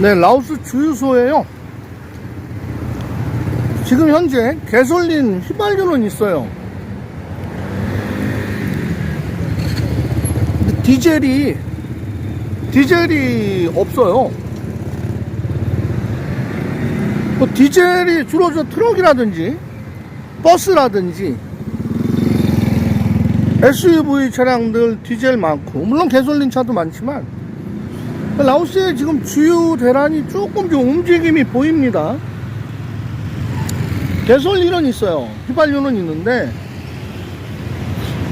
네, 라오스 주유소에요. 지금 현재 개솔린 휘발유는 있어요. 디젤이 디젤이 없어요. 뭐 디젤이 주로 저 트럭이라든지 버스라든지 SUV 차량들 디젤 많고 물론 개솔린 차도 많지만 라오스의 지금 주유 대란이 조금 좀 움직임이 보입니다. 개솔린은 있어요. 휘발유는 있는데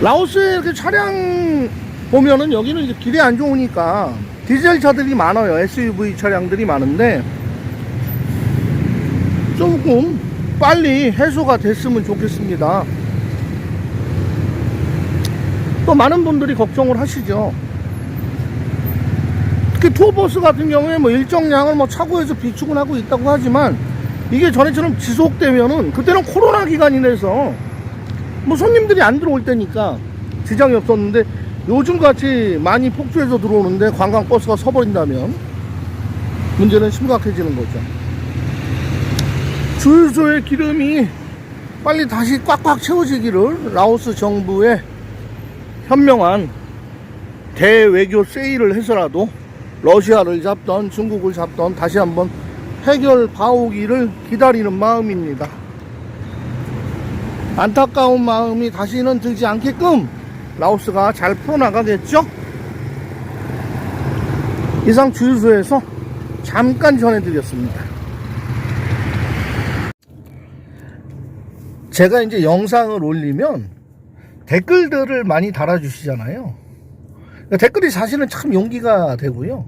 라오스의 이렇게 차량 보면은 여기는 이제 길이 안 좋으니까 디젤 차들이 많아요. SUV 차량들이 많은데 조금 빨리 해소가 됐으면 좋겠습니다. 또 많은 분들이 걱정을 하시죠. 특히 투어버스 같은 경우에 뭐 일정량을 뭐 차고에서 비축은 하고 있다고 하지만 이게 전에처럼 지속되면은 그때는 코로나 기간이라서 뭐 손님들이 안 들어올 때니까 지장이 없었는데 요즘 같이 많이 폭주해서 들어오는데 관광버스가 서버린다면 문제는 심각해지는 거죠. 주유소의 기름이 빨리 다시 꽉꽉 채워지기를 라오스 정부의 현명한 대외교 세일을 해서라도 러시아를 잡던 중국을 잡던 다시 한번 해결 봐오기를 기다리는 마음입니다. 안타까운 마음이 다시는 들지 않게끔 라오스가 잘 풀어나가겠죠? 이상 주유소에서 잠깐 전해드렸습니다. 제가 이제 영상을 올리면 댓글들을 많이 달아주시잖아요. 댓글이 사실은 참 용기가 되고요.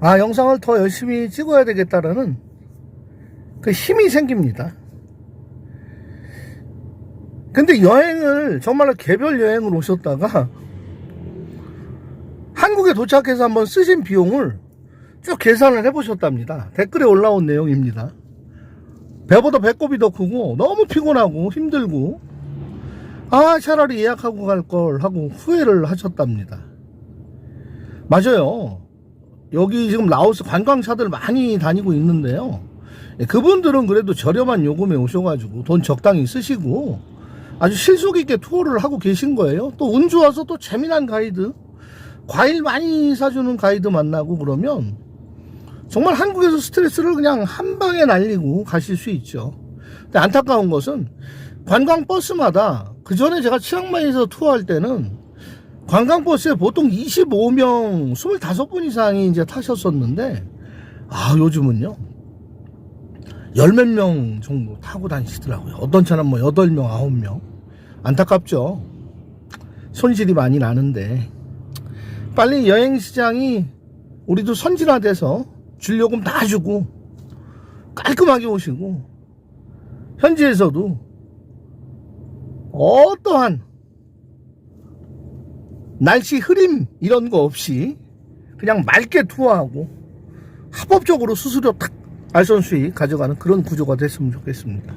아, 영상을 더 열심히 찍어야 되겠다라는 그 힘이 생깁니다. 근데 여행을, 정말로 개별 여행을 오셨다가 한국에 도착해서 한번 쓰신 비용을 쭉 계산을 해보셨답니다. 댓글에 올라온 내용입니다. 배보다 배꼽이 더 크고 너무 피곤하고 힘들고 아 차라리 예약하고 갈 걸 하고 후회를 하셨답니다. 맞아요. 여기 지금 라오스 관광차들 많이 다니고 있는데요. 예, 그분들은 그래도 저렴한 요금에 오셔가지고 돈 적당히 쓰시고 아주 실속 있게 투어를 하고 계신 거예요. 또 운 좋아서 또 재미난 가이드, 과일 많이 사주는 가이드 만나고 그러면 정말 한국에서 스트레스를 그냥 한 방에 날리고 가실 수 있죠. 근데 안타까운 것은 관광 버스마다 그 전에 제가 치앙마이에서 투어할 때는 관광버스에 보통 25명, 25분 이상이 이제 타셨었는데, 아, 요즘은요, 열 몇 명 정도 타고 다니시더라고요. 어떤 차는 뭐 8명, 9명. 안타깝죠. 손실이 많이 나는데, 빨리 여행 시장이 우리도 선진화돼서 줄요금 다 주고, 깔끔하게 오시고, 현지에서도 어떠한 날씨 흐림 이런 거 없이 그냥 맑게 투어하고 합법적으로 수수료 탁 알선 수익 가져가는 그런 구조가 됐으면 좋겠습니다.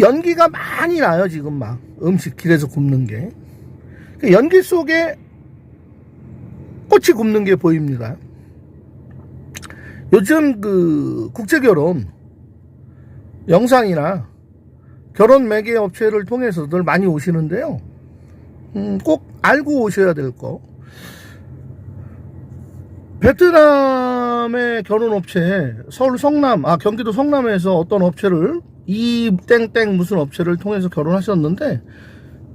연기가 많이 나요 지금 막 음식 길에서 굽는 게그 연기 속에 꽃이 굽는 게 보입니다. 요즘 그 국제결혼 영상이나 결혼 매개 업체를 통해서들 많이 오시는데요. 음, 꼭 알고 오셔야 될 거. 베트남의 결혼 업체, 서울 성남, 아, 경기도 성남에서 어떤 업체를, 이 땡땡 무슨 업체를 통해서 결혼하셨는데,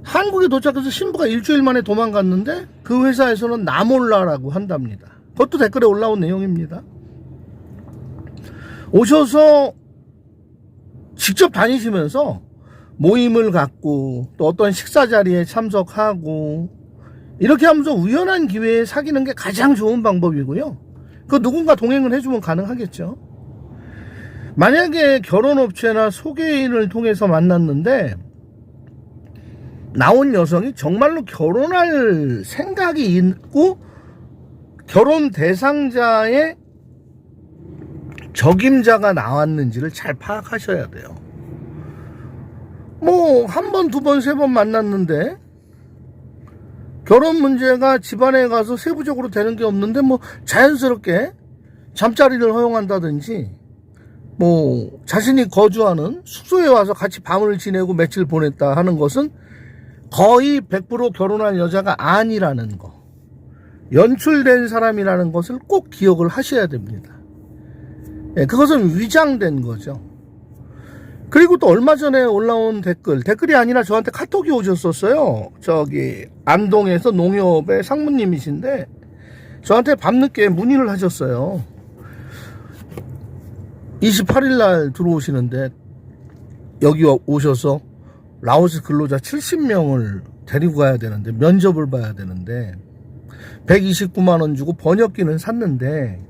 한국에 도착해서 신부가 일주일 만에 도망갔는데, 그 회사에서는 나 몰라라고 한답니다. 그것도 댓글에 올라온 내용입니다. 오셔서 직접 다니시면서 모임을 갖고 또 어떤 식사 자리에 참석하고 이렇게 하면서 우연한 기회에 사귀는 게 가장 좋은 방법이고요. 그 누군가 동행을 해주면 가능하겠죠. 만약에 결혼업체나 소개인을 통해서 만났는데 나온 여성이 정말로 결혼할 생각이 있고 결혼 대상자의 적임자가 나왔는지를 잘 파악하셔야 돼요. 뭐, 한 번, 두 번, 세 번 만났는데, 결혼 문제가 집안에 가서 세부적으로 되는 게 없는데 뭐 자연스럽게 잠자리를 허용한다든지 뭐 자신이 거주하는 숙소에 와서 같이 밤을 지내고 며칠 보냈다 하는 것은 거의 100% 결혼한 여자가 아니라는 거. 연출된 사람이라는 것을 꼭 기억을 하셔야 됩니다. 예, 그것은 위장된 거죠. 그리고 또 얼마 전에 올라온 댓글, 댓글이 아니라 저한테 카톡이 오셨었어요. 저기, 안동에서 농협의 상무님이신데, 저한테 밤늦게 문의를 하셨어요. 28일 날 들어오시는데, 여기 오셔서 라오스 근로자 70명을 데리고 가야 되는데, 면접을 봐야 되는데, 129만원 주고 번역기는 샀는데,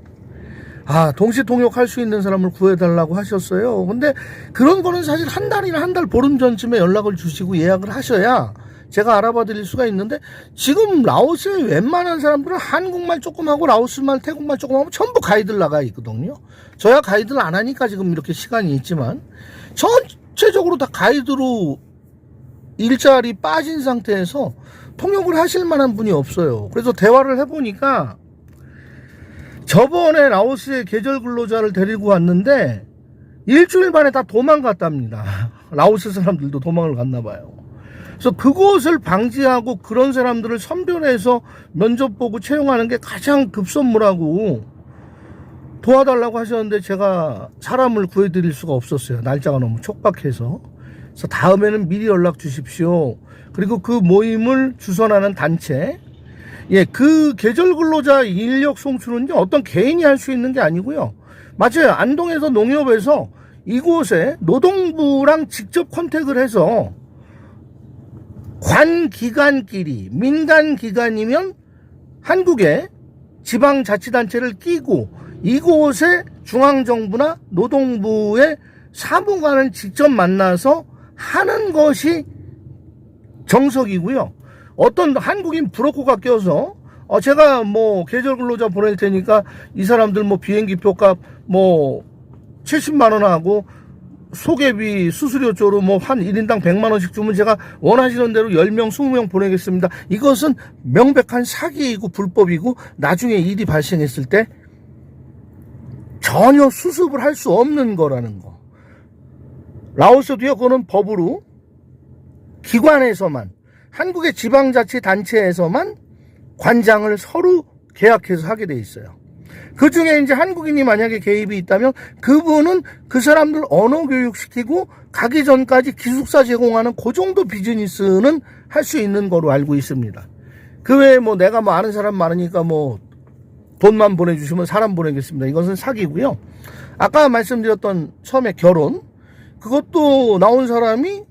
아, 동시 통역할 수 있는 사람을 구해달라고 하셨어요. 근데 그런 거는 사실 한 달이나 한 달 보름 전쯤에 연락을 주시고 예약을 하셔야 제가 알아봐 드릴 수가 있는데 지금 라오스의 웬만한 사람들은 한국말 조금 하고 라오스말, 태국말 조금 하고 전부 가이드를 나가 있거든요. 저야 가이드를 안 하니까 지금 이렇게 시간이 있지만 전체적으로 다 가이드로 일자리 빠진 상태에서 통역을 하실 만한 분이 없어요. 그래서 대화를 해보니까 저번에 라오스의 계절 근로자를 데리고 왔는데 일주일 만에 다 도망갔답니다. 라오스 사람들도 도망을 갔나 봐요. 그래서 그것을 방지하고 그런 사람들을 선별해서 면접 보고 채용하는 게 가장 급선무라고 도와달라고 하셨는데 제가 사람을 구해드릴 수가 없었어요. 날짜가 너무 촉박해서. 그래서 다음에는 미리 연락 주십시오. 그리고 그 모임을 주선하는 단체, 예, 그 계절 근로자 인력 송출은요, 어떤 개인이 할 수 있는 게 아니고요. 맞아요. 안동에서 농협에서 이곳에 노동부랑 직접 컨택을 해서 관 기관끼리, 민간 기관이면 한국의 지방 자치단체를 끼고 이곳에 중앙정부나 노동부의 사무관을 직접 만나서 하는 것이 정석이고요. 어떤 한국인 브로커가 껴서 어 제가 뭐 계절 근로자 보낼 테니까 이 사람들 뭐 비행기 표값 뭐 70만 원 하고 소개비 수수료 쪽으로 뭐 한 1인당 100만 원씩 주면 제가 원하시는 대로 10명 20명 보내겠습니다. 이것은 명백한 사기이고 불법이고 나중에 일이 발생했을 때 전혀 수습을 할 수 없는 거라는 거. 라오스도요, 그거는 법으로 기관에서만 한국의 지방자치단체에서만 관장을 서로 계약해서 하게 돼 있어요. 그 중에 이제 한국인이 만약에 개입이 있다면 그분은 그 사람들 언어 교육시키고 가기 전까지 기숙사 제공하는 그 정도 비즈니스는 할 수 있는 거로 알고 있습니다. 그 외에 뭐 내가 뭐 아는 사람 많으니까 뭐 돈만 보내주시면 사람 보내겠습니다. 이것은 사기고요. 아까 말씀드렸던 처음에 결혼 그것도 나온 사람이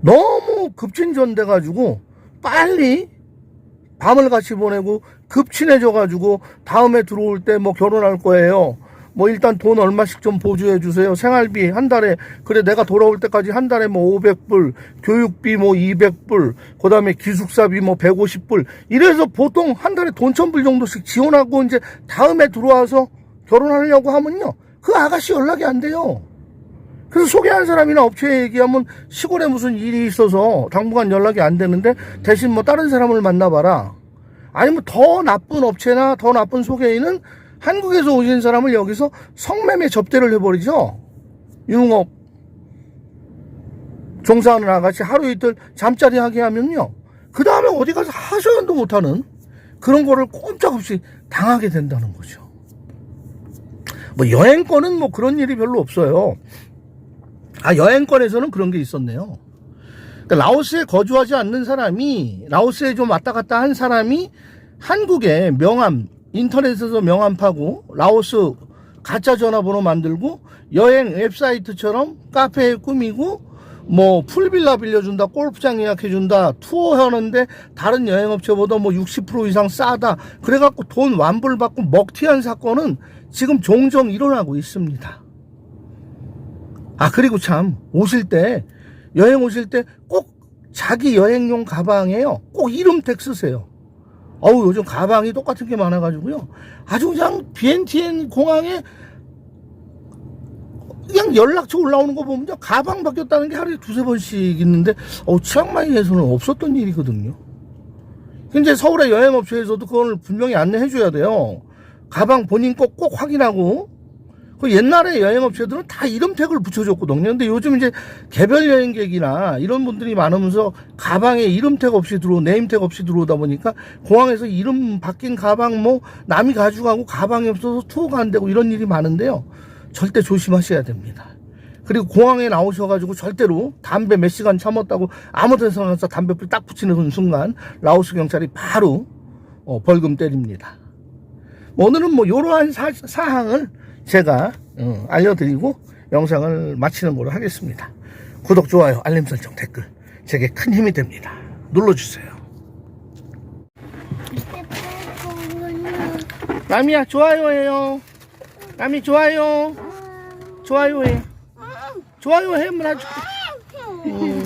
너무 급진전돼 가지고 빨리 밤을 같이 보내고 급친해져 가지고 다음에 들어올 때 뭐 결혼할 거예요. 뭐 일단 돈 얼마씩 좀 보조해 주세요. 생활비 한 달에 그래 내가 돌아올 때까지 한 달에 뭐 500불, 교육비 뭐 200불, 그다음에 기숙사비 뭐 150불. 이래서 보통 한 달에 돈 1000불 정도씩 지원하고 이제 다음에 들어와서 결혼하려고 하면요. 그 아가씨 연락이 안 돼요. 그래서 소개한 사람이나 업체에 얘기하면 시골에 무슨 일이 있어서 당분간 연락이 안 되는데 대신 뭐 다른 사람을 만나봐라. 아니면 더 나쁜 업체나 더 나쁜 소개인은 한국에서 오신 사람을 여기서 성매매 접대를 해버리죠. 유흥업 종사하는 아가씨 하루 이틀 잠자리 하게 하면요. 그 다음에 어디 가서 하소연도 못하는 그런 거를 꼼짝없이 당하게 된다는 거죠. 뭐 여행권은 뭐 그런 일이 별로 없어요. 아, 여행권에서는 그런 게 있었네요. 그러니까 라오스에 거주하지 않는 사람이, 라오스에 좀 왔다 갔다 한 사람이 한국에 명함, 인터넷에서 명함 파고, 라오스 가짜 전화번호 만들고, 여행 웹사이트처럼 카페에 꾸미고, 뭐, 풀빌라 빌려준다, 골프장 예약해준다, 투어 하는데 다른 여행업체보다 뭐 60% 이상 싸다. 그래갖고 돈 완불받고 먹튀한 사건은 지금 종종 일어나고 있습니다. 아, 그리고 참, 오실 때, 여행 오실 때 꼭 자기 여행용 가방에요. 꼭 이름 택 쓰세요. 어우, 요즘 가방이 똑같은 게 많아가지고요. 아주 그냥 BNTN 공항에 그냥 연락처 올라오는 거 보면요. 가방 바뀌었다는 게 하루에 두세 번씩 있는데, 어 치앙마이에서는 없었던 일이거든요. 근데 서울의 여행업체에서도 그걸 분명히 안내해 줘야 돼요. 가방 본인 거 꼭 확인하고 그 옛날에 여행업체들은 다 이름 태그를 붙여줬거든요. 근데 요즘 이제 개별 여행객이나 이런 분들이 많으면서 가방에 이름 태그 없이 들어오, 네임 태그 없이 들어오다 보니까 공항에서 이름 바뀐 가방 뭐 남이 가져가고 가방이 없어서 투어가 안 되고 이런 일이 많은데요. 절대 조심하셔야 됩니다. 그리고 공항에 나오셔가지고 절대로 담배 몇 시간 참았다고 아무 데서나 가서 담배불 딱 붙이는 순간 라오스 경찰이 바로 어, 벌금 때립니다. 오늘은 뭐 이러한 사, 사항을 제가 어, 알려드리고 영상을 마치는 걸로 하겠습니다. 구독, 좋아요, 알림 설정, 댓글 제게 큰 힘이 됩니다. 눌러주세요. 남이야 좋아요해요. 남이 좋아요. 좋아요해. 좋아요 해, 문화줄게.